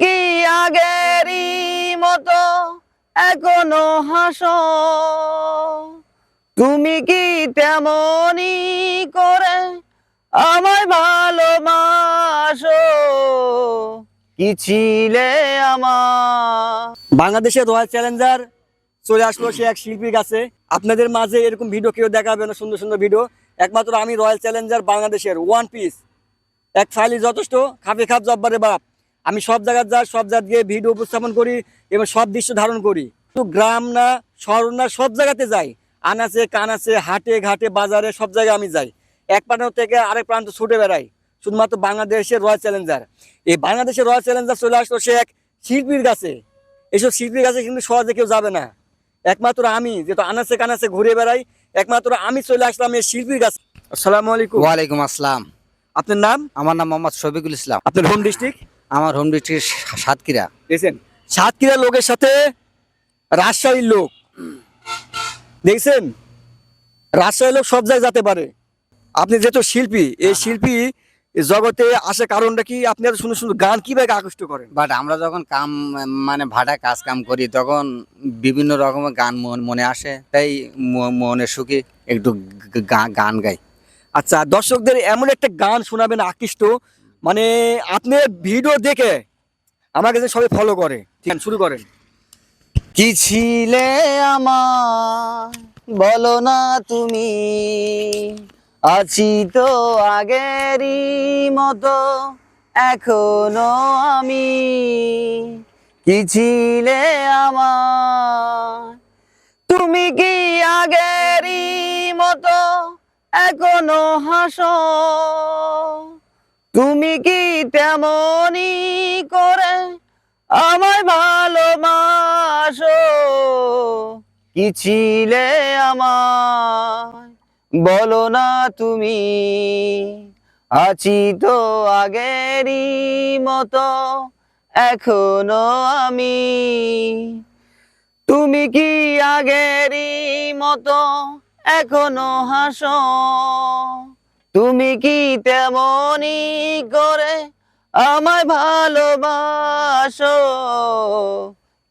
কি আগেরই মতো এখনও হাসো? তুমি কি তেমনই করে আমায় ভালোবাসো? কি ছিলে আমার? বাংলাদেশের রয়্যাল চ্যালেঞ্জার চলে আসলো সে এক শিল্পীর কাছে। আপনাদের মাঝে এরকম ভিডিও কেউ দেখাবে না, সুন্দর সুন্দর ভিডিও একমাত্র আমি রয়্যাল চ্যালেঞ্জার বাংলাদেশের ওয়ান পিস এক ফাইলই যথেষ্ট, খাপে খাপ জব্বারে বাপ। আমি সব জায়গায় যাই সব জায়গায় গিয়ে ভিডিও উপস্থাপন করি এবং সব দৃশ্য ধারণ করি। তো গ্রাম না শহর না সব জায়গাতে যাই। আনাচে কানাচে হাটে ঘাটে বাজারে সব জায়গায় আমি যাই। এক প্রান্ত থেকে আরেক প্রান্ত ছুটে বেড়াই শুধুমাত্র বাংলাদেশের রয়্যাল চ্যালেঞ্জার এই বাংলাদেশের রয়্যাল চ্যালেঞ্জার চলে আসলো সে এক শিল্পীর কাছে। এসব শিল্পীর কাছে কিন্তু সহজে কেউ যাবে না। একমাত্র আমি যেহেতু আনাচে কানাচে ঘুরে বেড়াই একমাত্র আমি চলে আসলাম এই শিল্পীর কাছে। আসসালামু আলাইকুম। ওয়ালাইকুম আসসালাম। আপনার নাম? আমার নাম মোহাম্মদ শফিকুল ইসলাম। আপনার হোম ডিস্ট্রিক্ট? আমার হোম ডিস্ট্রিক্ট সাতক্ষীরা। দেখছেন? সাতক্ষীরা লোকের সাথে রাজশাহীর লোক। দেখছেন? রাজশাহীর লোক সব জায়গায় যেতে পারে। আপনি যেহেতু শিল্পী এই শিল্পী জগতে আসে কারণটা কি? আপনি এত সুন্দর সুন্দর গান কীভাবে আকৃষ্ট করেন? বাট আমরা যখন কাম মানে ভাড়া কাজ কাম করি তখন বিভিন্ন রকমের গান মন- মনে আসে। তাই মনে সুখে একটু গান গাই। আচ্ছা দর্শকদের এমন একটা গান শোনাবেন আকৃষ্ট মানে আপনি ভিডিও দেখে আমার কাছে সবাই ফলো করে, ঠিক শুরু করেন। কি ছিলে আমার? বলো না তুমি। আছি তো আগেরই মতো, এখনও আমি। কি ছিলে আমার? তুমি কি আগেরই মতো, এখনও হাসো? তুমি কি তেমনই করে আমায় ভালোবাসো? কি ছিলে আমার বলো না তুমি। আছি তো আগেরই মতো, এখনও আমি। তুমি কি আগেরই মতো, এখনও হাসো? তুমি কি তেমনই করে আমায় ভালোবাসো?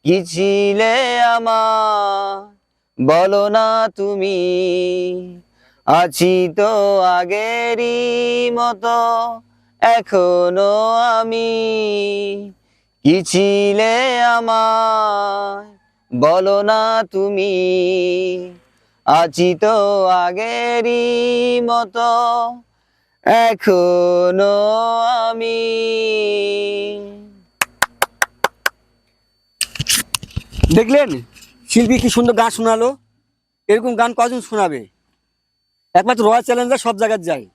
কি ছিলে আমার? বলো না তুমি। আছি তো আগেরই মতো, এখনও আমি। কি ছিলে আমার? বলো না তুমি। আছি তো আগেরই মতো, এখনও আমি। দেখলেন? শিল্পী কি সুন্দর গান শোনালো? এরকম গান কজন শোনাবে? একমাত্র রয়্যাল চ্যালেঞ্জার সব জায়গায় যায়।